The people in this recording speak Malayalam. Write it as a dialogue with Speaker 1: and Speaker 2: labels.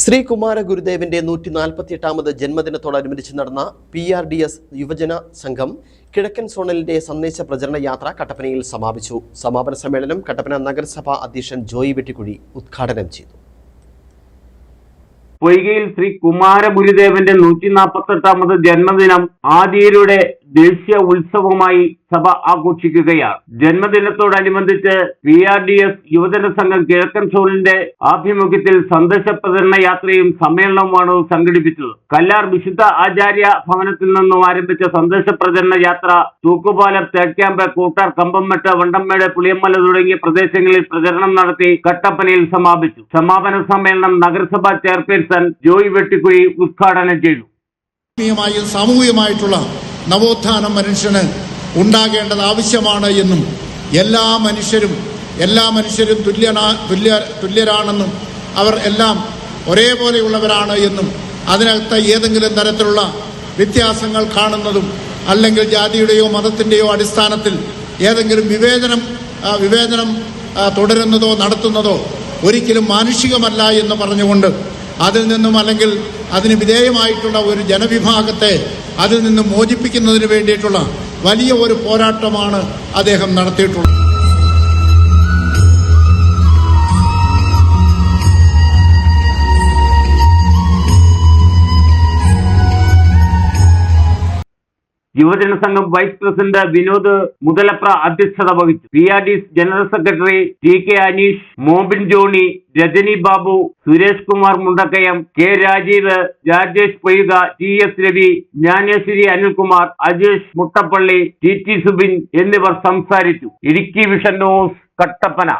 Speaker 1: ശ്രീകുമാര ഗുരുദേവന്റെ നൂറ്റി നാൽപ്പത്തിയെട്ടാമത് ജന്മദിനത്തോടനുബന്ധിച്ച് നടന്ന പി ആർ ഡി എസ് യുവജന സംഘം കിഴക്കൻ സോണലിന്റെ സന്ദേശ പ്രചരണ യാത്ര കട്ടപ്പനയിൽ സമാപിച്ചു. സമാപന സമ്മേളനം കട്ടപ്പന നഗരസഭാ അധ്യക്ഷൻ ജോയി വെട്ടിക്കുഴി ഉദ്ഘാടനം ചെയ്തു.
Speaker 2: പൊയ്കയിൽ ശ്രീ കുമാര ഗുരുദേവന്റെ നൂറ്റി നാൽപ്പത്തെട്ടാമത് ജന്മദിനം ആദ്യരുടെ ദേശീയ ഉത്സവമായി സഭ ആഘോഷിക്കുകയാണ്. ജന്മദിനത്തോടനുബന്ധിച്ച് പി ആർ ഡി എസ് യുവജന സംഘം കിഴക്കൻ സോണിന്റെ ആഭിമുഖ്യത്തിൽ സന്ദേശ പ്രചരണ യാത്രയും സമ്മേളനവുമാണ് സംഘടിപ്പിച്ചത്. കല്ലാർ വിശുദ്ധ ആചാര്യ ഭവനത്തിൽ നിന്നും ആരംഭിച്ച സന്ദേശ പ്രചരണ യാത്ര തൂക്കുപാലം തേക്യാമ്പ് കൂട്ടാർ കമ്പംമെട്ട് വണ്ടമ്മേട് പുളിയമ്മല തുടങ്ങിയ പ്രദേശങ്ങളിൽ പ്രചരണം നടത്തി കട്ടപ്പനയിൽ സമാപിച്ചു. സമാപന സമ്മേളനം നഗരസഭാ ചെയർപേഴ്സൺ ജോയ് വെട്ടിക്കുഴി ഉദ്ഘാടനം ചെയ്തു.
Speaker 3: സാമൂഹികമായിട്ടുള്ള നവോത്ഥാനം മനുഷ്യന് ഉണ്ടാകേണ്ടത് ആവശ്യമാണ് എന്നും എല്ലാ മനുഷ്യരും എല്ലാ മനുഷ്യരും തുല്യനാ തുല്യ തുല്യരാണെന്നും അവർ എല്ലാം ഒരേപോലെയുള്ളവരാണ് എന്നും അതിനകത്ത് ഏതെങ്കിലും തരത്തിലുള്ള വ്യത്യാസങ്ങൾ കാണുന്നതും അല്ലെങ്കിൽ ജാതിയുടെയോ മതത്തിന്റെയോ അടിസ്ഥാനത്തിൽ ഏതെങ്കിലും വിവേചനം വിവേചനം തുടരുന്നതോ നടത്തുന്നതോ ഒരിക്കലും മാനുഷികമല്ല എന്ന് പറഞ്ഞുകൊണ്ട് അതിൽ നിന്നും അല്ലെങ്കിൽ അതിന് വിധേയമായിട്ടുള്ള ഒരു ജനവിഭാഗത്തെ അതിൽ നിന്ന് മോചിപ്പിക്കുന്നതിന് വേണ്ടിയിട്ടുള്ള വലിയ ഒരു പോരാട്ടമാണ് അദ്ദേഹം നടത്തിയിട്ടുള്ളത്.
Speaker 2: യുവജന സംഘം വൈസ് പ്രസിഡന്റ് വിനോദ് മുതലപ്ര അധ്യക്ഷത വഹിച്ചു. P R D general secretary T K Aneesh Mobin Johny Rajani Babu Suresh Kumar Mundakkayam K Rajeev Rajesh Poika T S Ravi Jnaneshwari Anilkumar Ajesh Muttappally T T Subin എന്നിവർ സംസാരിച്ചു. Idukki vision news Kattappana.